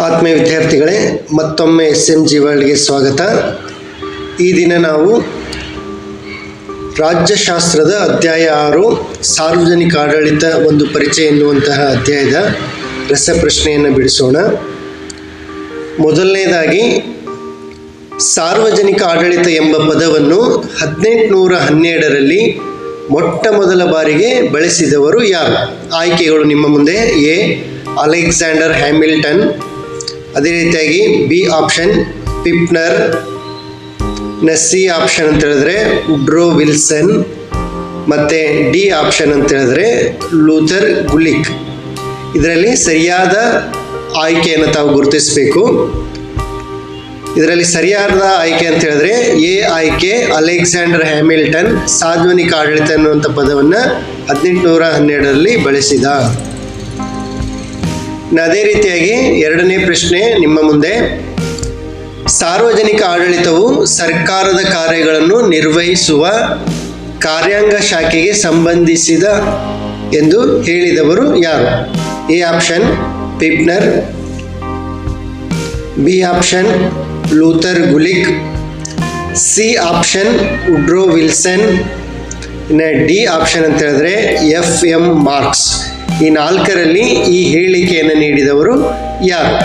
ಆತ್ಮೀಯ ವಿದ್ಯಾರ್ಥಿಗಳೇ, ಮತ್ತೊಮ್ಮೆ ಎಸ್ ಎಂ ಜಿ ವರ್ಲ್ಡ್ಗೆ ಸ್ವಾಗತ. ಈ ದಿನ ನಾವು ರಾಜ್ಯಶಾಸ್ತ್ರದ ಅಧ್ಯಾಯ ಆರು, ಸಾರ್ವಜನಿಕ ಆಡಳಿತ ಒಂದು ಪರಿಚಯ ಎನ್ನುವಂತಹ ಅಧ್ಯಾಯದ ರಸಪ್ರಶ್ನೆಯನ್ನು ಬಿಡಿಸೋಣ. ಮೊದಲನೇದಾಗಿ, ಸಾರ್ವಜನಿಕ ಆಡಳಿತ ಎಂಬ ಪದವನ್ನು ಹದಿನೆಂಟುನೂರ ಹನ್ನೆರಡರಲ್ಲಿ ಮೊಟ್ಟ ಮೊದಲ ಬಾರಿಗೆ ಬಳಸಿದವರು ಯಾರು? ಆಯ್ಕೆಗಳು ನಿಮ್ಮ ಮುಂದೆ. ಎ, ಅಲೆಕ್ಸಾಂಡರ್ ಹ್ಯಾಮಿಲ್ಟನ್ ಅದೇ ರೀತಿಯಾಗಿ B option, Pfiffner C option ಅಂತ ಹೇಳಿದ್ರೆ ಉಡ್ರೋ ವಿಲ್ಸನ್, ಮತ್ತು ಡಿ ಆಪ್ಷನ್ ಅಂತ ಹೇಳಿದ್ರೆ ಲೂಥರ್ ಗುಲಿಕ್. ಇದರಲ್ಲಿ ಸರಿಯಾದ ಆಯ್ಕೆಯನ್ನು ತಾವು ಗುರುತಿಸಬೇಕು. ಇದರಲ್ಲಿ ಸರಿಯಾದ ಆಯ್ಕೆ ಅಂತ ಹೇಳಿದ್ರೆ ಎ ಆಯ್ಕೆ ಅಲೆಕ್ಸಾಂಡರ್ ಹ್ಯಾಮಿಲ್ಟನ್ ಸಾಧ್ವನಿಕ ಆಡಳಿತ ಅನ್ನುವಂಥ ಪದವನ್ನು ಹದಿನೆಂಟುನೂರ ಹನ್ನೆರಡರಲ್ಲಿ ಬಳಸಿದ. ಅದೇ ರೀತಿಯಾಗಿ ಎರಡನೇ ಪ್ರಶ್ನೆ ನಿಮ್ಮ ಮುಂದೆ. ಸಾರ್ವಜನಿಕ ಆಡಳಿತವು ಸರ್ಕಾರದ ಕಾರ್ಯಗಳನ್ನು ನಿರ್ವಹಿಸುವ ಕಾರ್ಯಾಂಗ ಶಾಖೆಗೆ ಸಂಬಂಧಿಸಿದ ಎಂದು ಹೇಳಿದವರು ಯಾರು? A option Pfiffner, B option Luther Gulick, C option Woodrow Wilson D option ಅಂತ ಹೇಳಿದ್ರೆ ಎಫ್ ಎಂ ಮಾರ್ಕ್ಸ್. ಈ ನಾಲ್ಕರಲ್ಲಿ ಈ ಹೇಳಿಕೆಯನ್ನು ನೀಡಿದವರು ಯಾರು?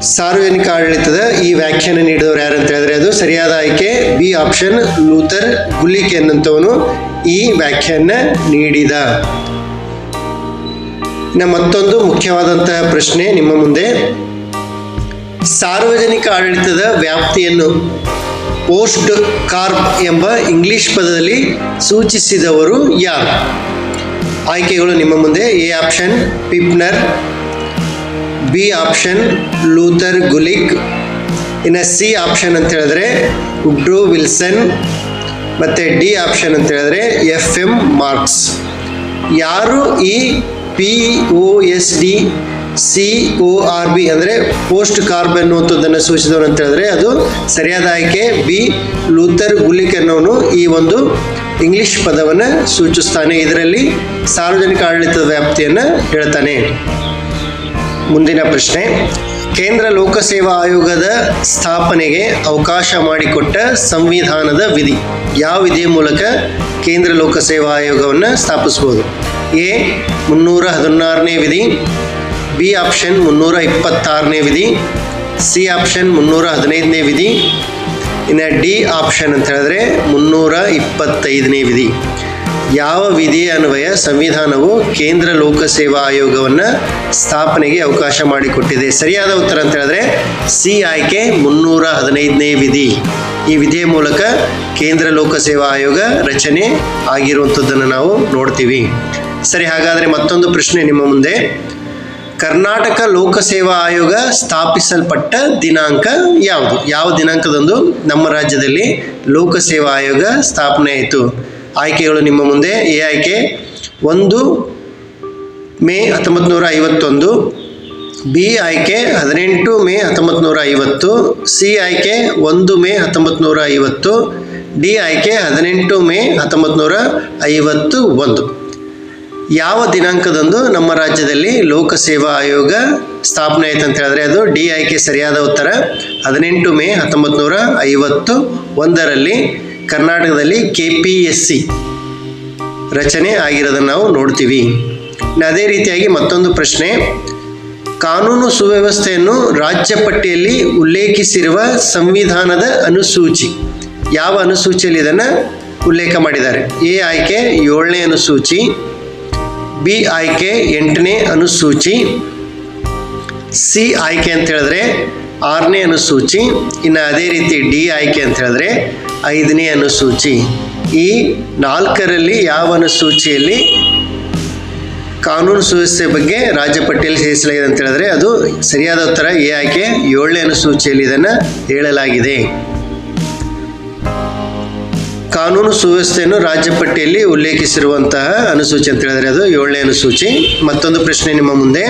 ಸಾರ್ವಜನಿಕ ಆಡಳಿತದ ಈ ವ್ಯಾಖ್ಯಾನ ನೀಡಿದವರು ಯಾರು ಅಂತ ಹೇಳಿದ್ರೆ ಅದು ಸರಿಯಾದ ಆಯ್ಕೆ, ಬಿ ಆಪ್ಷನ್, ಲೂಥರ್ ಗುಲಿಕ್ ಎನ್ನುವಂಥವನು ಈ ವ್ಯಾಖ್ಯಾನ ನೀಡಿದ. ಇನ್ನು ಮತ್ತೊಂದು ಮುಖ್ಯವಾದಂತಹ ಪ್ರಶ್ನೆ ನಿಮ್ಮ ಮುಂದೆ. ಸಾರ್ವಜನಿಕ ಆಡಳಿತದ ವ್ಯಾಪ್ತಿಯನ್ನು ಪೋಸ್ಟ್ ಕಾರ್ಪ್ ಎಂಬ ಇಂಗ್ಲಿಷ್ ಪದದಲ್ಲಿ ಸೂಚಿಸಿದವರು ಯಾರು? ಆಯ್ಕೆಗಳು ನಿಮ್ಮ ಮುಂದೆ. A option, Pfiffner. B option, Luther Gulick. ಇನ್ನು ಸಿ ಆಪ್ಷನ್ ಅಂತ ಹೇಳಿದ್ರೆ ಡ್ರೂ ವಿಲ್ಸನ್. ಮತ್ತು ಡಿ ಆಪ್ಷನ್ ಅಂತ ಹೇಳಿದ್ರೆ ಎಫ್ ಎಂ ಮಾರ್ಕ್ಸ್. ಯಾರು ಈ P O S D C O R B ಅಂದರೆ ಪೋಸ್ಟ್ ಕಾರ್ಬ್ ಎನ್ನುವಂಥದ್ದನ್ನು ಸೂಚಿಸಿದವರು ಅಂತ ಹೇಳಿದ್ರೆ ಅದು ಸರಿಯಾದ ಆಯ್ಕೆ. ಬಿ ಲೂಥರ್ ಗುಲಿಕ್ ಅನ್ನೋನು ಈ ಒಂದು ಇಂಗ್ಲಿಷ್ ಪದವನ್ನು ಸೂಚಿಸ್ತಾನೆ. ಇದರಲ್ಲಿ ಸಾರ್ವಜನಿಕ ಆಡಳಿತದ ವ್ಯಾಪ್ತಿಯನ್ನು ಹೇಳ್ತಾನೆ. ಮುಂದಿನ ಪ್ರಶ್ನೆ, ಕೇಂದ್ರ ಲೋಕಸೇವಾ ಆಯೋಗದ ಸ್ಥಾಪನೆಗೆ ಅವಕಾಶ ಮಾಡಿಕೊಟ್ಟ ಸಂವಿಧಾನದ ವಿಧಿ ಯಾವ ವಿಧಿಯ ಮೂಲಕ ಕೇಂದ್ರ ಲೋಕಸೇವಾ ಆಯೋಗವನ್ನು ಸ್ಥಾಪಿಸ್ಬೋದು ಎ, ಮುನ್ನೂರ ಹದಿನಾರನೇ ವಿಧಿ, ಬಿ, ಆಪ್ಷನ್ ಮುನ್ನೂರ ಇಪ್ಪತ್ತಾರನೇ ವಿಧಿ, ಸಿ, ಆಪ್ಷನ್ ಮುನ್ನೂರ ಹದಿನೈದನೇ ವಿಧಿ ಇನ್ನು ಡಿ ಆಪ್ಷನ್ ಅಂತ ಹೇಳಿದ್ರೆ ಮುನ್ನೂರ ಇಪ್ಪತ್ತೈದನೇ ವಿಧಿ. ಯಾವ ವಿಧಿಯ ಅನ್ವಯ ಸಂವಿಧಾನವು ಕೇಂದ್ರ ಲೋಕಸೇವಾ ಆಯೋಗವನ್ನು ಸ್ಥಾಪನೆಗೆ ಅವಕಾಶ ಮಾಡಿಕೊಟ್ಟಿದೆ? ಸರಿಯಾದ ಉತ್ತರ ಅಂತ ಹೇಳಿದ್ರೆ ಸಿ ಆಯ್ಕೆ ಮುನ್ನೂರ ಹದಿನೈದನೇ ವಿಧಿ. ಈ ವಿಧಿಯ ಮೂಲಕ ಕೇಂದ್ರ ಲೋಕಸೇವಾ ಆಯೋಗ ರಚನೆ ಆಗಿರುವಂಥದ್ದನ್ನು ನಾವು ನೋಡ್ತೀವಿ. ಸರಿ, ಹಾಗಾದರೆ ಮತ್ತೊಂದು ಪ್ರಶ್ನೆ ನಿಮ್ಮ ಮುಂದೆ. ಕರ್ನಾಟಕ ಲೋಕಸೇವಾ ಆಯೋಗ ಸ್ಥಾಪಿಸಲ್ಪಟ್ಟ ದಿನಾಂಕ ಯಾವುದು? ಯಾವ ದಿನಾಂಕದಂದು ನಮ್ಮ ರಾಜ್ಯದಲ್ಲಿ ಲೋಕಸೇವಾ ಆಯೋಗ ಸ್ಥಾಪನೆ ಆಯಿತು? ಆಯ್ಕೆಗಳು ನಿಮ್ಮ ಮುಂದೆ. ಎ ಆಯ್ಕೆ ಒಂದು, ಮೇ ಹತ್ತೊಂಬತ್ತು ನೂರ ಐವತ್ತೊಂದು, ಬಿ ಆಯ್ಕೆ ಹದಿನೆಂಟು, ಮೇ ಹತ್ತೊಂಬತ್ತು ನೂರ ಐವತ್ತು, ಸಿ ಆಯ್ಕೆ ಒಂದು, ಮೇ ಹತ್ತೊಂಬತ್ತು ನೂರ ಐವತ್ತು, ಡಿ ಆಯ್ಕೆ ಹದಿನೆಂಟು, ಮೇ ಹತ್ತೊಂಬತ್ತು ನೂರ ಐವತ್ತು ಒಂದು ಯಾವ ದಿನಾಂಕದಂದು ನಮ್ಮ ರಾಜ್ಯದಲ್ಲಿ ಲೋಕಸೇವಾ ಆಯೋಗ ಸ್ಥಾಪನೆ ಆಯಿತು ಅಂತ ಹೇಳಿದ್ರೆ ಅದು ಡಿ ಆಯ್ಕೆ ಸರಿಯಾದ ಉತ್ತರ. ಹದಿನೆಂಟು ಮೇ ಹತ್ತೊಂಬತ್ತು ನೂರ ಐವತ್ತು ಒಂದರಲ್ಲಿ ಕರ್ನಾಟಕದಲ್ಲಿ ಕೆ ಪಿ ಎಸ್ ಸಿ ರಚನೆ ಆಗಿರೋದನ್ನು ನಾವು ನೋಡ್ತೀವಿ. ಅದೇ ರೀತಿಯಾಗಿ ಮತ್ತೊಂದು ಪ್ರಶ್ನೆ. ಕಾನೂನು ಸುವ್ಯವಸ್ಥೆಯನ್ನು ರಾಜ್ಯ ಪಟ್ಟಿಯಲ್ಲಿ ಉಲ್ಲೇಖಿಸಿರುವ ಸಂವಿಧಾನದ ಅನುಸೂಚಿ. ಯಾವ ಅನುಸೂಚಿಯಲ್ಲಿ ಇದನ್ನು ಉಲ್ಲೇಖ ಮಾಡಿದ್ದಾರೆ? ಎ ಆಯ್ಕೆ ಏಳನೇ ಅನುಸೂಚಿ. ಬಿ ಆಯ್ಕೆ ಎಂಟನೇ ಅನುಸೂಚಿ ಸಿ ಆಯ್ಕೆ ಅಂತ ಹೇಳಿದ್ರೆ ಆರನೇ ಅನುಸೂಚಿ, ಇನ್ನು ಅದೇ ರೀತಿ ಡಿ ಆಯ್ಕೆ ಅಂತ ಹೇಳಿದ್ರೆ ಐದನೇ ಅನುಸೂಚಿ. ಈ ನಾಲ್ಕರಲ್ಲಿ ಯಾವ ಅನುಸೂಚಿಯಲ್ಲಿ ಕಾನೂನು ಸುವ್ಯವಸ್ಥೆ ಬಗ್ಗೆ ರಾಜ್ಯ ಪಟ್ಟಿಯಲ್ಲಿ ಸೇರಿಸಲಾಗಿದೆ ಅಂತ ಹೇಳಿದ್ರೆ ಅದು ಸರಿಯಾದ ಉತ್ತರ ಎ ಆಯ್ಕೆ ಏಳನೇ ಅನುಸೂಚಿಯಲ್ಲಿ ಇದನ್ನು ಹೇಳಲಾಗಿದೆ. ಕಾನೂನು ಸುವ್ಯವಸ್ಥೆಯನ್ನು ರಾಜ್ಯ ಪಟ್ಟಿಯಲ್ಲಿ ಉಲ್ಲೇಖಿಸಿರುವಂತಹ ಅನುಸೂಚಿ ಅಂತ ಹೇಳಿದ್ರೆ ಅದು ಏಳನೇ ಅನುಸೂಚಿ. ಮತ್ತೊಂದು ಪ್ರಶ್ನೆ ನಿಮ್ಮ ಮುಂದೆ.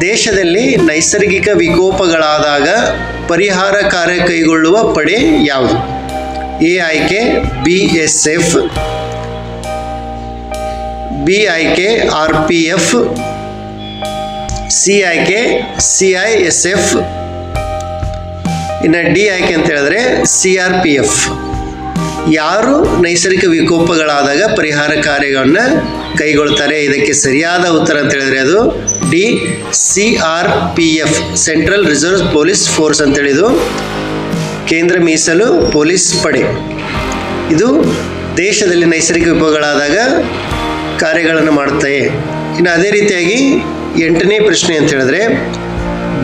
ದೇಶದಲ್ಲಿ ನೈಸರ್ಗಿಕ ವಿಕೋಪಗಳಾದಾಗ ಪರಿಹಾರ ಕಾರ್ಯ ಕೈಗೊಳ್ಳುವ ಪಡೆ ಯಾವುದು? ಎ ಆಯ್ಕೆ, ಬಿ ಎಸ್ ಎಫ್, ಬಿ ಆಯ್ಕೆ, ಆರ್ ಪಿ ಎಫ್, ಸಿ ಆಯ್ಕೆ, ಸಿ ಐ ಎಸ್ ಎಫ್, ಇನ್ನು ಡಿ ಆಯ್ಕೆ ಅಂತ ಹೇಳಿದ್ರೆ ಸಿ ಆರ್ ಪಿ ಎಫ್. ಯಾರು ನೈಸರ್ಗಿಕ ವಿಕೋಪಗಳಾದಾಗ ಪರಿಹಾರ ಕಾರ್ಯಗಳನ್ನು ಕೈಗೊಳ್ತಾರೆ, ಇದಕ್ಕೆ ಸರಿಯಾದ ಉತ್ತರ ಅಂತ ಹೇಳಿದ್ರೆ ಅದು D C R P F, central reserve police force ಅಂತೇಳಿದು ಕೇಂದ್ರ ಮೀಸಲು ಪೊಲೀಸ್ ಪಡೆ. ಇದು ದೇಶದಲ್ಲಿ ನೈಸರ್ಗಿಕ ವಿಕೋಪಗಳಾದಾಗ ಕಾರ್ಯಗಳನ್ನು ಮಾಡುತ್ತೆ ಇನ್ನು ಅದೇ ರೀತಿಯಾಗಿ ಎಂಟನೇ ಪ್ರಶ್ನೆ ಅಂತ ಹೇಳಿದ್ರೆ,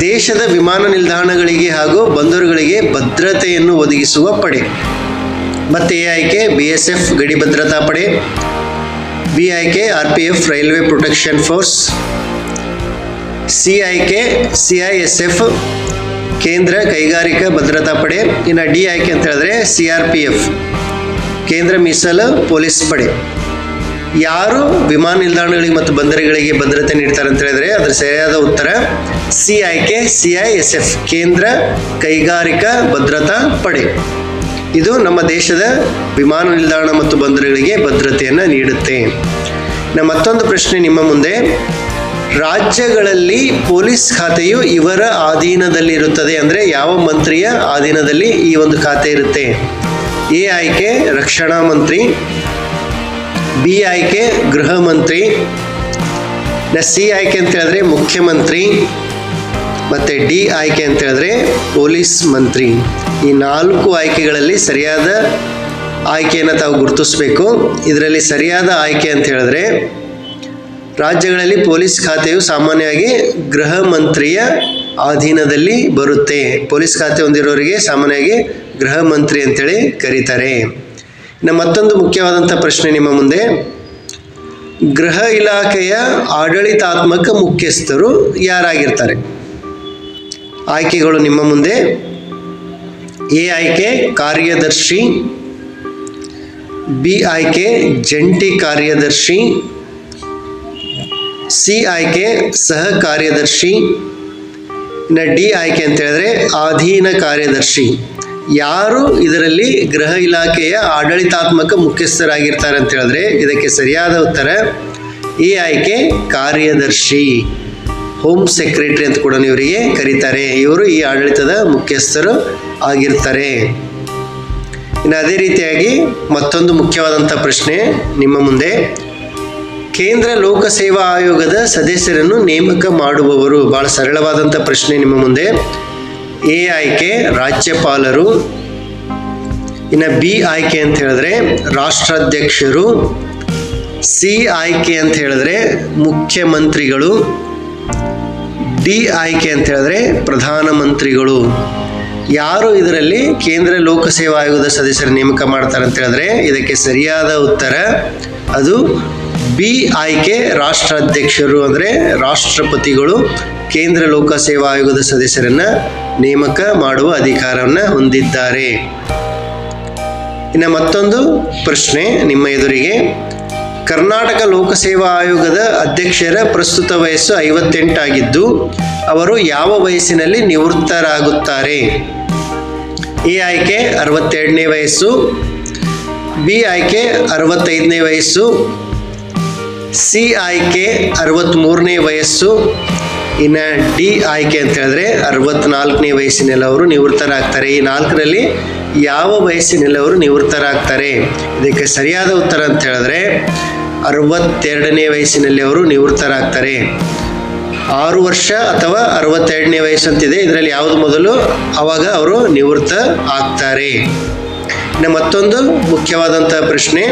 ದೇಶದ ವಿಮಾನ ನಿಲ್ದಾಣಗಳಿಗೆ ಹಾಗೂ ಬಂದರುಗಳಿಗೆ ಭದ್ರತೆಯನ್ನು ಒದಗಿಸುವ ಪಡೆ. ಮತ್ತೆ ಎ ಆಯ್ಕೆ ಬಿ ಎಸ್ ಎಫ್, ಗಡಿ ಭದ್ರತಾ ಪಡೆ, ಬಿ ಆಯ್ಕೆ R P F, railway protection force, C ಆಯ್ಕೆ ಸಿ ಐ ಎಸ್ ಎಫ್, ಕೇಂದ್ರ ಕೈಗಾರಿಕಾ ಭದ್ರತಾ ಪಡೆ, ಇನ್ನು ಡಿ ಆಯ್ಕೆ ಅಂತ ಹೇಳಿದ್ರೆ ಸಿ ಆರ್ ಪಿ ಎಫ್, ಕೇಂದ್ರ ಮೀಸಲು ಪೊಲೀಸ್ ಪಡೆ. ಯಾರು ವಿಮಾನ ನಿಲ್ದಾಣಗಳಿಗೆ ಮತ್ತು ಬಂದರುಗಳಿಗೆ ಭದ್ರತೆ ನೀಡ್ತಾರೆ ಅಂತ ಹೇಳಿದ್ರೆ ಅದರ ಸರಿಯಾದ ಉತ್ತರ ಸಿ ಆಯ್ಕೆ ಸಿ ಐ ಎಸ್ ಎಫ್, ಕೇಂದ್ರ ಕೈಗಾರಿಕಾ ಭದ್ರತಾ ಪಡೆ. ಇದು ನಮ್ಮ ದೇಶದ ವಿಮಾನ ನಿಲ್ದಾಣ ಮತ್ತು ಬಂದರುಗಳಿಗೆ ಭದ್ರತೆಯನ್ನು ನೀಡುತ್ತೆ. ನಮ್ಮ ಮತ್ತೊಂದು ಪ್ರಶ್ನೆ ನಿಮ್ಮ ಮುಂದೆ. ರಾಜ್ಯಗಳಲ್ಲಿ ಪೊಲೀಸ್ ಖಾತೆಯು ಇವರ ಅಧೀನದಲ್ಲಿರುತ್ತದೆ ಅಂದರೆ ಯಾವ ಮಂತ್ರಿಯ ಅಧೀನದಲ್ಲಿ ಈ ಒಂದು ಖಾತೆ ಇರುತ್ತೆ? ಎ ಆಯ್ಕೆ, ರಕ್ಷಣಾ ಮಂತ್ರಿ. ಬಿ ಆಯ್ಕೆ, ಗೃಹ ಮಂತ್ರಿ. ಸಿ ಆಯ್ಕೆ ಅಂತ ಹೇಳಿದ್ರೆ ಮುಖ್ಯಮಂತ್ರಿ. ಮತ್ತು ಡಿ ಆಯ್ಕೆ ಅಂತ ಹೇಳಿದ್ರೆ ಪೊಲೀಸ್ ಮಂತ್ರಿ. ಈ ನಾಲ್ಕು ಆಯ್ಕೆಗಳಲ್ಲಿ ಸರಿಯಾದ ಆಯ್ಕೆಯನ್ನು ತಾವು ಗುರುತಿಸಬೇಕು. ಇದರಲ್ಲಿ ಸರಿಯಾದ ಆಯ್ಕೆ ಅಂತ ಹೇಳಿದ್ರೆ, ರಾಜ್ಯಗಳಲ್ಲಿ ಪೊಲೀಸ್ ಖಾತೆಯು ಸಾಮಾನ್ಯವಾಗಿ ಗೃಹ ಮಂತ್ರಿಯ ಅಧೀನದಲ್ಲಿ ಬರುತ್ತೆ. ಪೊಲೀಸ್ ಖಾತೆ ಹೊಂದಿರೋರಿಗೆ ಸಾಮಾನ್ಯವಾಗಿ ಗೃಹ ಮಂತ್ರಿ ಅಂತೇಳಿ ಕರೀತಾರೆ. ಇನ್ನು ಮತ್ತೊಂದು ಮುಖ್ಯವಾದಂಥ ಪ್ರಶ್ನೆ ನಿಮ್ಮ ಮುಂದೆ. ಗೃಹ ಇಲಾಖೆಯ ಆಡಳಿತಾತ್ಮಕ ಮುಖ್ಯಸ್ಥರು ಯಾರಾಗಿರ್ತಾರೆ? ಆಯ್ಕೆಗಳು ನಿಮ್ಮ ಮುಂದೆ. ಎ ಆಯ್ಕೆ ಕಾರ್ಯದರ್ಶಿ, ಬಿ ಆಯ್ಕೆ ಜಂಟಿ ಕಾರ್ಯದರ್ಶಿ, ಸಿ ಆಯ್ಕೆ ಸಹ ಕಾರ್ಯದರ್ಶಿ, ಇನ್ನು ಡಿ ಆಯ್ಕೆ ಅಂತ ಹೇಳಿದ್ರೆ ಅಧೀನ ಕಾರ್ಯದರ್ಶಿ. ಯಾರು ಇದರಲ್ಲಿ ಗೃಹ ಇಲಾಖೆಯ ಆಡಳಿತಾತ್ಮಕ ಮುಖ್ಯಸ್ಥರಾಗಿರ್ತಾರೆ ಅಂತ ಹೇಳಿದ್ರೆ ಇದಕ್ಕೆ ಸರಿಯಾದ ಉತ್ತರ ಎ ಆಯ್ಕೆ ಕಾರ್ಯದರ್ಶಿ. ಹೋಮ್ ಸೆಕ್ರೆಟರಿ ಅಂತ ಕೂಡ ಇವರಿಗೆ ಕರೀತಾರೆ. ಇವರು ಈ ಆಡಳಿತದ ಮುಖ್ಯಸ್ಥರು. ಆಗಿರ್ತಾರೆ. ಇನ್ನು ಅದೇ ರೀತಿಯಾಗಿ ಮತ್ತೊಂದು ಮುಖ್ಯವಾದಂಥ ಪ್ರಶ್ನೆ ನಿಮ್ಮ ಮುಂದೆ. ಕೇಂದ್ರ ಲೋಕಸೇವಾ ಆಯೋಗದ ಸದಸ್ಯರನ್ನು ನೇಮಕ ಮಾಡುವವರು. ಬಹಳ ಸರಳವಾದಂಥ ಪ್ರಶ್ನೆ ನಿಮ್ಮ ಮುಂದೆ. ಎ ಆಯ್ಕೆ ರಾಜ್ಯಪಾಲರು. ಇನ್ನು ಬಿ ಆಯ್ಕೆ ಅಂತ ಹೇಳಿದ್ರೆ ರಾಷ್ಟ್ರಾಧ್ಯಕ್ಷರು. ಸಿ ಆಯ್ಕೆ ಅಂತ ಹೇಳಿದ್ರೆ ಮುಖ್ಯಮಂತ್ರಿಗಳು. ಡಿ ಆಯ್ಕೆ ಅಂತ ಹೇಳಿದ್ರೆ ಪ್ರಧಾನಮಂತ್ರಿಗಳು. ಯಾರು ಇದರಲ್ಲಿ ಕೇಂದ್ರ ಲೋಕಸೇವಾ ಆಯೋಗದ ಸದಸ್ಯರ ನೇಮಕ ಮಾಡ್ತಾರೆ ಅಂತ ಹೇಳಿದ್ರೆ ಇದಕ್ಕೆ ಸರಿಯಾದ ಉತ್ತರ ಅದು ಬಿ ಆಯ್ಕೆ ರಾಷ್ಟ್ರಾಧ್ಯಕ್ಷರು ಅಂದರೆ ರಾಷ್ಟ್ರಪತಿಗಳು ಕೇಂದ್ರ ಲೋಕಸೇವಾ ಆಯೋಗದ ಸದಸ್ಯರನ್ನ ನೇಮಕ ಮಾಡುವ ಅಧಿಕಾರವನ್ನು ಹೊಂದಿದ್ದಾರೆ. ಇನ್ನು ಮತ್ತೊಂದು ಪ್ರಶ್ನೆ ನಿಮ್ಮ ಎದುರಿಗೆ. ಕರ್ನಾಟಕ ಲೋಕಸೇವಾ ಆಯೋಗದ ಅಧ್ಯಕ್ಷರ ಪ್ರಸ್ತುತ ವಯಸ್ಸು ಐವತ್ತೆಂಟಾಗಿದ್ದು, ಅವರು ಯಾವ ವಯಸ್ಸಿನಲ್ಲಿ ನಿವೃತ್ತರಾಗುತ್ತಾರೆ? ಎ ಆಯ್ಕೆ ಅರವತ್ತೆರಡನೇ ವಯಸ್ಸು, ಬಿ ಆಯ್ಕೆ ಅರವತ್ತೈದನೇ ವಯಸ್ಸು, ಸಿ ಆಯ್ಕೆ ಅರವತ್ತ್ಮೂರನೇ ವಯಸ್ಸು, ಇನ್ನು ಡಿ ಆಯ್ಕೆ ಅಂತ ಹೇಳಿದ್ರೆ ಅರವತ್ತ್ನಾಲ್ಕನೇ ವಯಸ್ಸಿನಲ್ಲಿ ಅವರು ನಿವೃತ್ತರಾಗ್ತಾರೆ. ಈ ನಾಲ್ಕರಲ್ಲಿ ಯಾವ ವಯಸ್ಸಿನಲ್ಲಿ ಅವರು ನಿವೃತ್ತರಾಗ್ತಾರೆ? ಇದಕ್ಕೆ ಸರಿಯಾದ ಉತ್ತರ ಅಂತ ಹೇಳಿದ್ರೆ ಅರವತ್ತೆರಡನೇ ವಯಸ್ಸಿನಲ್ಲಿ ಅವರು ನಿವೃತ್ತರಾಗ್ತಾರೆ. ಆರು ವರ್ಷ ಅಥವಾ ಅರವತ್ತೆರಡನೇ ವಯಸ್ಸು ಅಂತಿದೆ ಇದರಲ್ಲಿ ಯಾವುದು ಮೊದಲು? ಅವಾಗ ಅವರು ನಿವೃತ್ತ ಆಗ್ತಾರೆ. ಇನ್ನು ಮತ್ತೊಂದು ಮುಖ್ಯವಾದಂಥ ಪ್ರಶ್ನೆ.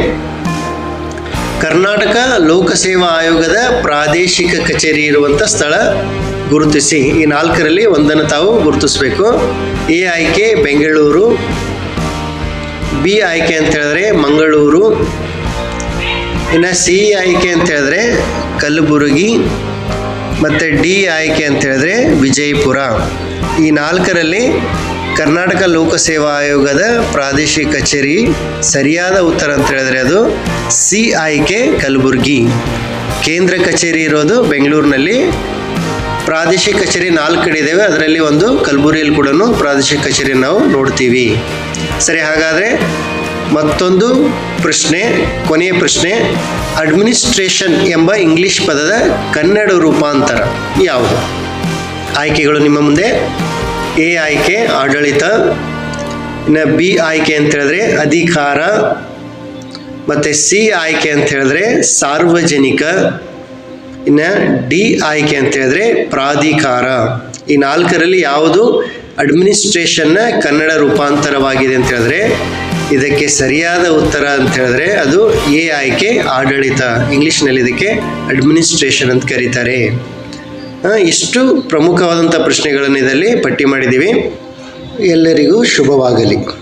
ಕರ್ನಾಟಕ ಲೋಕಸೇವಾ ಆಯೋಗದ ಪ್ರಾದೇಶಿಕ ಕಚೇರಿ ಇರುವಂಥ ಸ್ಥಳ ಗುರುತಿಸಿ. ಈ ನಾಲ್ಕರಲ್ಲಿ ಒಂದನ್ನು ತಾವು ಗುರುತಿಸಬೇಕು. ಎ ಆಯ್ಕೆ ಬೆಂಗಳೂರು. ಬಿ ಆಯ್ಕೆ ಅಂತ ಹೇಳಿದ್ರೆ ಮಂಗಳೂರು. ಇನ್ನು ಸಿ ಆಯ್ಕೆ ಅಂತ ಹೇಳಿದ್ರೆ ಕಲಬುರಗಿ ಮತ್ತು ಡಿ ಆಯ್ಕೆ ಅಂತ ಹೇಳಿದ್ರೆ ವಿಜಯಪುರ. ಈ ನಾಲ್ಕರಲ್ಲಿ ಕರ್ನಾಟಕ ಲೋಕಸೇವಾ ಆಯೋಗದ ಪ್ರಾದೇಶಿಕ ಕಚೇರಿ ಸರಿಯಾದ ಉತ್ತರ ಅಂತ ಹೇಳಿದ್ರೆ ಅದು ಸಿ ಆಯ್ಕೆ ಕಲಬುರಗಿ ಕೇಂದ್ರ ಕಚೇರಿ ಇರೋದು ಬೆಂಗಳೂರಿನಲ್ಲಿ. ಪ್ರಾದೇಶಿಕ ಕಚೇರಿ ನಾಲ್ಕು ಕಡೆ ಇದ್ದಾವೆ ಅದರಲ್ಲಿ ಒಂದು ಕಲಬುರಗಿಯಲ್ಲಿ ಕೂಡ ಪ್ರಾದೇಶಿಕ ಕಚೇರಿ ನಾವು ನೋಡ್ತೀವಿ. ಸರಿ, ಹಾಗಾದರೆ ಮತ್ತೊಂದು ಪ್ರಶ್ನೆ, ಕೊನೆಯ ಪ್ರಶ್ನೆ ಅಡ್ಮಿನಿಸ್ಟ್ರೇಷನ್ ಎಂಬ ಇಂಗ್ಲಿಷ್ ಪದದ ಕನ್ನಡ ರೂಪಾಂತರ ಯಾವುದು? ಆಯ್ಕೆಗಳು ನಿಮ್ಮ ಮುಂದೆ. ಎ ಆಯ್ಕೆ, ಆಡಳಿತ. ಇನ್ನು ಬಿ ಆಯ್ಕೆ ಅಂತ ಹೇಳಿದ್ರೆ ಅಧಿಕಾರ. ಮತ್ತು ಸಿ ಆಯ್ಕೆ ಅಂತ ಹೇಳಿದ್ರೆ ಸಾರ್ವಜನಿಕ. ಇನ್ನು ಡಿ ಆಯ್ಕೆ ಅಂತ ಹೇಳಿದ್ರೆ ಪ್ರಾಧಿಕಾರ. ಈ ನಾಲ್ಕರಲ್ಲಿ ಯಾವುದು ಅಡ್ಮಿನಿಸ್ಟ್ರೇಷನ್ನ ಕನ್ನಡ ರೂಪಾಂತರವಾಗಿದೆ ಅಂತ ಹೇಳಿದ್ರೆ ಇದಕ್ಕೆ ಸರಿಯಾದ ಉತ್ತರ ಅಂತ ಹೇಳಿದ್ರೆ ಅದು ಎ ಆಯ್ಕೆ ಆಡಳಿತ. ಇಂಗ್ಲೀಷ್ನಲ್ಲಿ ಇದಕ್ಕೆ ಅಡ್ಮಿನಿಸ್ಟ್ರೇಷನ್ ಅಂತ ಕರೀತಾರೆ. ಇಷ್ಟು ಪ್ರಮುಖವಾದಂಥ ಪ್ರಶ್ನೆಗಳನ್ನು ಇದರಲ್ಲಿ ಪಟ್ಟಿ ಮಾಡಿದ್ದೀವಿ. ಎಲ್ಲರಿಗೂ ಶುಭವಾಗಲಿ.